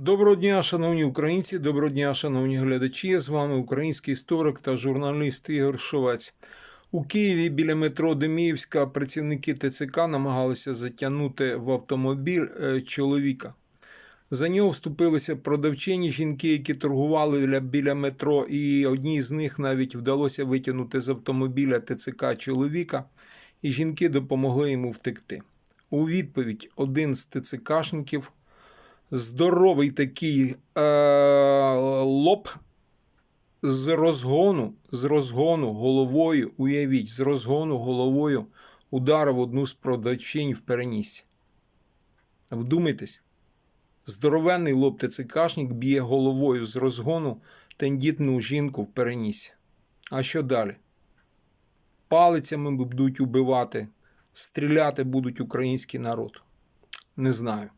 Доброго дня, шановні українці, доброго дня, шановні глядачі. З вами український історик та журналіст Ігор Шовець. У Києві біля метро Деміївська працівники ТЦК намагалися затягнути в автомобіль е, чоловіка. За нього вступилися продавчині жінки, які торгували біля, біля метро, і одній з них навіть вдалося витягнути з автомобіля ТЦК чоловіка, і жінки допомогли йому втекти. У відповідь один з ТЦКшників здоровий такий е, лоб з розгону, з розгону головою, уявіть, з розгону головою ударив одну з продавчинь в перенісся. Вдумайтесь, здоровенний лоб ТЦКшник б'є головою з розгону тендітну жінку в перенісся. А що далі? Палицями будуть убивати, стріляти будуть український народ. Не знаю.